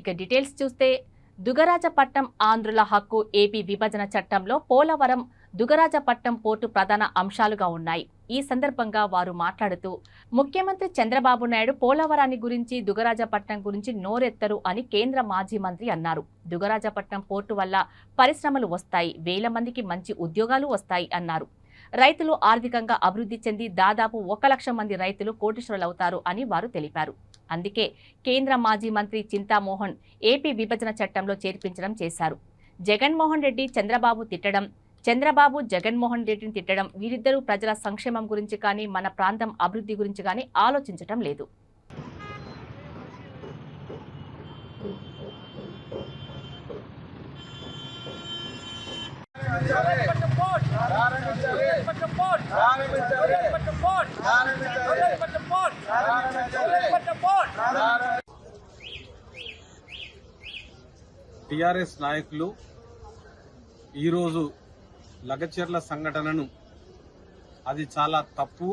ఇక డీటెయిల్స్ చూస్తే దుగరాజపట్నం ఆంధ్రుల హక్కు ఏపీ విభజన చట్టంలో పోలవరం దుగరాజపట్నం పోర్టు ప్రధాన అంశాలుగా ఉన్నాయి. ఈ సందర్భంగా వారు మాట్లాడుతూ ముఖ్యమంత్రి చంద్రబాబు నాయుడు పోలవరాన్ని గురించి దుగరాజపట్నం గురించి నోరెత్తరు అని కేంద్ర మాజీ మంత్రి అన్నారు. దుగరాజపట్నం పోర్టు వల్ల పరిశ్రమలు వస్తాయి వేల మందికి మంచి ఉద్యోగాలు వస్తాయి అన్నారు. రైతులు ఆర్థికంగా అభివృద్ధి చెంది దాదాపు ఒక లక్ష మంది రైతులు కోటీశ్వరులవుతారు అని వారు తెలిపారు. అందుకే కేంద్ర మాజీ మంత్రి చింతామోహన్ ఏపీ విభజన చట్టంలో చేర్పించడం చేశారు జగన్మోహన్ రెడ్డి చంద్రబాబు తిట్టడం చంద్రబాబు జగన్మోహన్ రెడ్డిని తిట్టడం వీరిద్దరూ ప్రజల సంక్షేమం గురించి కానీ మన ప్రాంతం అభివృద్ధి గురించి కానీ ఆలోచించటం లేదు టిఆర్ఎస్ నాయకులు ఈరోజు లగచర్ల సంఘటనను అది చాలా తప్పు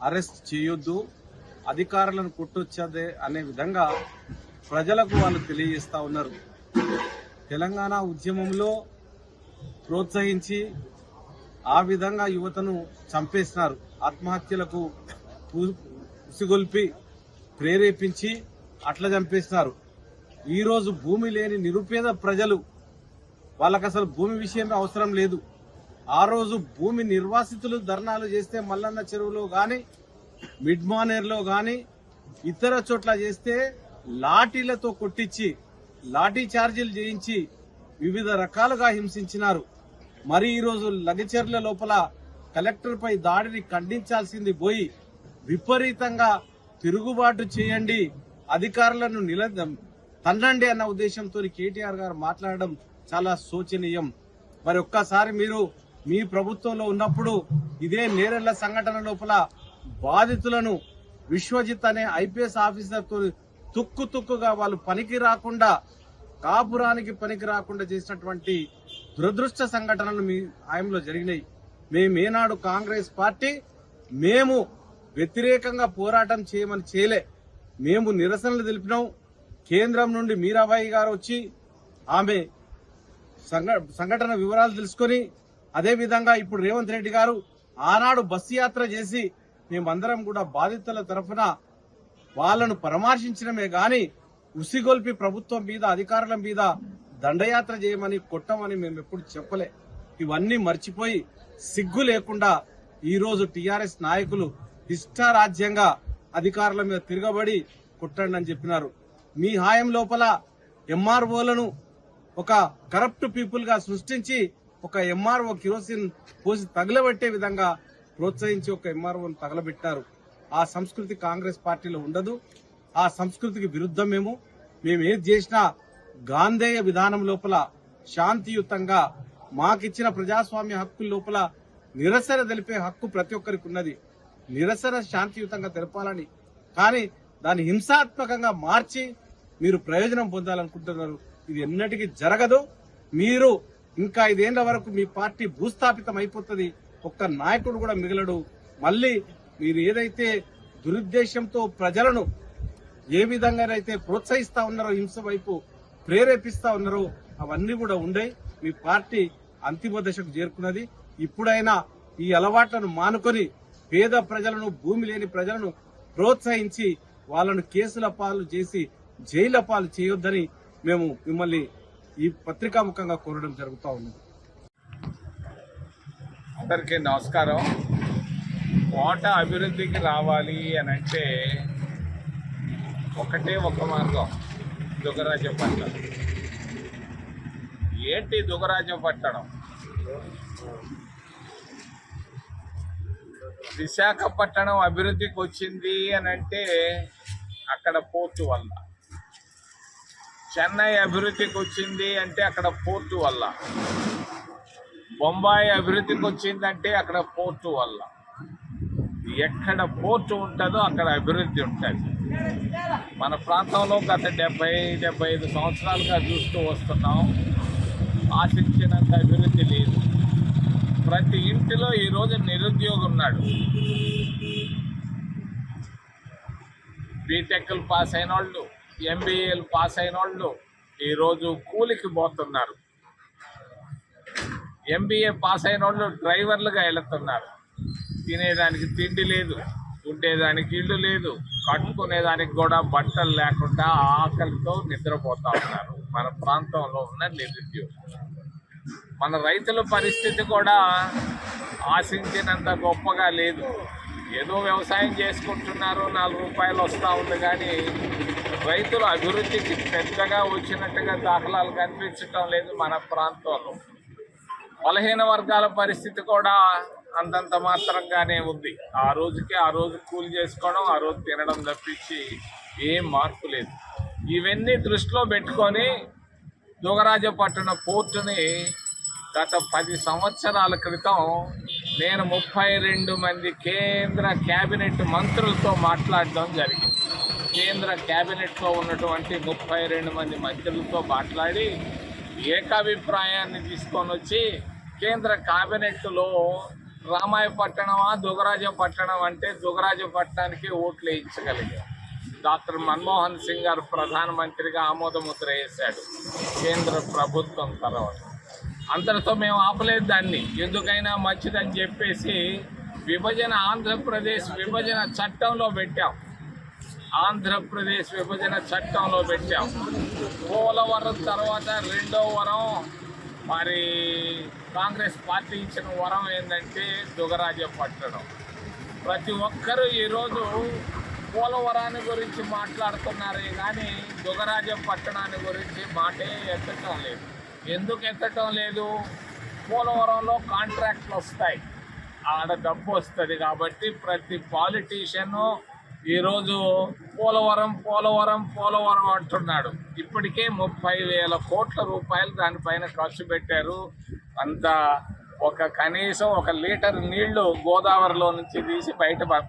అరెస్ట్ చేయొద్దు అధికారులను కొట్టొచ్చదే అనే విధంగా ప్రజలకు వాళ్ళు తెలియజేస్తా ఉన్నారు. తెలంగాణ ఉద్యమంలో ప్రోత్సహించి ఆ విధంగా యువతను చంపేస్తున్నారు ఆత్మహత్యలకు ఉసిగొల్పి ప్రేరేపించి అట్లా చంపేస్తున్నారు ఈరోజు భూమి లేని నిరుపేద ప్రజలు వాళ్ళకి అసలు భూమి విషయమే అవసరం లేదు. ఆ రోజు భూమి నిర్వాసితులు ధర్నాలు చేస్తే మల్లన్న చెరువులో కానీ మిడ్ మానేర్లో ఇతర చోట్ల చేస్తే లాఠీలతో కొట్టించి లాఠీ చార్జీలు చేయించి వివిధ రకాలుగా హింసించినారు. మరి ఈరోజు లగచర్ల లోపల కలెక్టర్పై దాడిని ఖండించాల్సింది పోయి విపరీతంగా తిరుగుబాటు చేయండి అధికారులను నిల తన్నండి అన్న ఉద్దేశంతో కేటీఆర్ గారు మాట్లాడడం చాలా శోచనీయం. మరి ఒక్కసారి మీరు మీ ప్రభుత్వంలో ఉన్నప్పుడు ఇదే నేరెళ్ళ సంఘటన లోపల బాధితులను విశ్వజిత్ అనే ఐపీఎస్ ఆఫీసర్తో తుక్కు తుక్కుగా వాళ్ళు పనికి రాకుండా కాపురానికి పనికి రాకుండా చేసినటువంటి దురదృష్ట సంఘటనలు మీ హాయంలో జరిగినాయి. మేమేనాడు కాంగ్రెస్ పార్టీ మేము వ్యతిరేకంగా పోరాటం చేయమని చేయలే. మేము నిరసనలు తెలిపినాం. కేంద్రం నుండి మీరాబాయి గారు వచ్చి ఆమె సంఘ- సంఘటన వివరాలు తెలుసుకొని అదేవిధంగా ఇప్పుడు రేవంత్ రెడ్డి గారు ఆనాడు బస్సు యాత్ర చేసి మేమందరం కూడా బాధితుల తరఫున వాళ్ళను పరామర్శించడమే గాని ఉసిగొల్పి ప్రభుత్వం మీద అధికారుల మీద దండయాత్ర చేయమని కొట్టమని మేము ఎప్పుడు చెప్పలే. ఇవన్నీ మర్చిపోయి సిగ్గు లేకుండా ఈ రోజు టిఆర్ఎస్ నాయకులు ఇష్టారాజ్యంగా అధికారుల మీద తిరగబడి కొట్టండి అని చెప్పినారు. మీ హాయం లోపల ఎంఆర్ఓలను ఒక కరప్ట్ పీపుల్గా సృష్టించి ఒక ఎంఆర్ఓ కిరోసిన్ పోసి తగలబెట్టే విధంగా ప్రోత్సహించి ఒక ఎంఆర్ఓను తగలబెట్టారు. ఆ సంస్కృతి కాంగ్రెస్ పార్టీలో ఉండదు. ఆ సంస్కృతికి విరుద్ధం మేము. మేము ఏది చేసినా గాంధేయ విధానం లోపల శాంతియుతంగా మాకిచ్చిన ప్రజాస్వామ్య హక్కుల లోపల నిరసన తెలిపే హక్కు ప్రతి ఒక్కరికి ఉన్నది. నిరసన శాంతియుతంగా తెలపాలని. కానీ దాన్ని హింసాత్మకంగా మార్చి మీరు ప్రయోజనం పొందాలనుకుంటున్నారు. ఇది ఎన్నటికీ జరగదు. మీరు ఇంకా ఐదేళ్ళ వరకు మీ పార్టీ భూస్థాపితం అయిపోతుంది ఒక్క నాయకుడు కూడా మిగలడు. మళ్ళీ మీరు ఏదైతే దురుద్దేశంతో ప్రజలను ఏ విధంగానైతే ప్రోత్సహిస్తా ఉన్నారో హింస వైపు ప్రేరేపిస్తా ఉన్నారో అవన్నీ కూడా ఉండే మీ పార్టీ అంతిమ దశకు చేరుకున్నది. ఇప్పుడైనా ఈ అలవాట్లను మానుకొని పేద ప్రజలను భూమి లేని ప్రజలను ప్రోత్సహించి వాళ్ళను కేసుల పాలు చేసి జైల పాలు చేయొద్దని మేము మిమ్మల్ని ఈ పత్రికాముఖంగా కోరడం జరుగుతూ ఉంది అందరికీ నమస్కారం. కోట అభివృద్ధికి రావాలి అని అంటే ఒకటే ఒక మార్గం దుగరాజ్యం పట్టణం. ఏంటి దుగరాజ్యం పట్టణం? విశాఖపట్టణం అభివృద్ధికి వచ్చింది అని అంటే అక్కడ పోర్టు వల్ల. చెన్నై అభివృద్ధికి వచ్చింది అంటే అక్కడ పోర్టు వల్ల. బొంబాయి అభివృద్ధికి వచ్చిందంటే అక్కడ పోర్టు వల్ల. ఎక్కడ పోర్టు ఉంటుందో అక్కడ అభివృద్ధి ఉంటుంది. మన ప్రాంతంలో గత డెబ్బై డెబ్బై ఐదు సంవత్సరాలుగా చూస్తూ వస్తున్నాం. ఆశించినంత అభివృద్ధి లేదు. ప్రతి ఇంటిలో ఈరోజు నిరుద్యోగం ఉన్నాడు. బీటెక్లు పాస్ అయిన వాళ్ళు ఎంబీఏలు పాస్ అయిన వాళ్ళు ఈరోజు కూలికి పోతున్నారు. ఎంబీఏ పాస్ అయిన వాళ్ళు డ్రైవర్లుగా వెళుతున్నారు తినేదానికి తిండి లేదు ఉండేదానికి ఇల్లు లేదు కట్టుకునేదానికి కూడా బట్టలు లేకుండా ఆకలితో నిద్రపోతా ఉన్నారు. మన ప్రాంతంలో ఉన్న నిరుద్యోగం మన రైతుల పరిస్థితి కూడా ఆశించినంత గొప్పగా లేదు. ఏదో వ్యవసాయం చేసుకుంటున్నారు నాలుగు రూపాయలు వస్తూ ఉంది కానీ రైతుల అభివృద్ధికి పెద్దగా వచ్చినట్టుగా దాఖలాలు కనిపించటం లేదు మన ప్రాంతంలో. బలహీన వర్గాల పరిస్థితి కూడా అంతంత మాత్రంగానే ఉంది. ఆ రోజుకి ఆ రోజు కూలి చేసుకోవడం ఆ రోజు తినడం తప్పించి ఏం మార్పు లేదు. ఇవన్నీ దృష్టిలో పెట్టుకొని దుగరాజపట్టణ పోర్టుని గత పది సంవత్సరాల క్రితం నేను ముప్పై రెండు మంది కేంద్ర క్యాబినెట్ మంత్రులతో మాట్లాడడం జరిగింది. కేంద్ర క్యాబినెట్లో ఉన్నటువంటి ముప్పై రెండు మంది మంత్రులతో మాట్లాడి ఏకాభిప్రాయాన్ని తీసుకొని వచ్చి కేంద్ర క్యాబినెట్లో రామాయపట్టణమా దుగరాజపట్టణం అంటే దుగరాజపట్నానికి ఓట్లు వేయించగలిగాం డాక్టర్ మన్మోహన్ సింగ్ గారు ప్రధానమంత్రిగా ఆమోదముద్ర వేశాడు కేంద్ర ప్రభుత్వం తర్వాత. అంతటితో మేము ఆపలేదు దాన్ని. ఎందుకైనా మంచిదని చెప్పేసి విభజన ఆంధ్రప్రదేశ్ విభజన చట్టంలో పెట్టాం. ఆంధ్రప్రదేశ్ విభజన చట్టంలో పెట్టాం. పోలవరం తర్వాత రెండో వరం మరి కాంగ్రెస్ పార్టీ ఇచ్చిన వరం ఏంటంటే దుగరాజపట్టణం ప్రతి ఒక్కరూ ఈరోజు పోలవరాన్ని గురించి మాట్లాడుతున్నారే కానీ దుగరాజ పట్టణాన్ని గురించి మాటే ఎత్తటం లేదు. ఎందుకు ఎత్తటం లేదు? పోలవరంలో కాంట్రాక్ట్లు వస్తాయి. ఆడ డబ్బు వస్తుంది కాబట్టి ప్రతి పాలిటీషియను ఈరోజు పోలవరం పోలవరం పోలవరం అంటున్నాడు. ఇప్పటికే ముప్పై వేల కోట్ల రూపాయలు దానిపైన ఖర్చు పెట్టారు. అంత ఒక కనీసం ఒక లీటర్ నీళ్ళు గోదావరిలో నుంచి తీసి బయట పంపి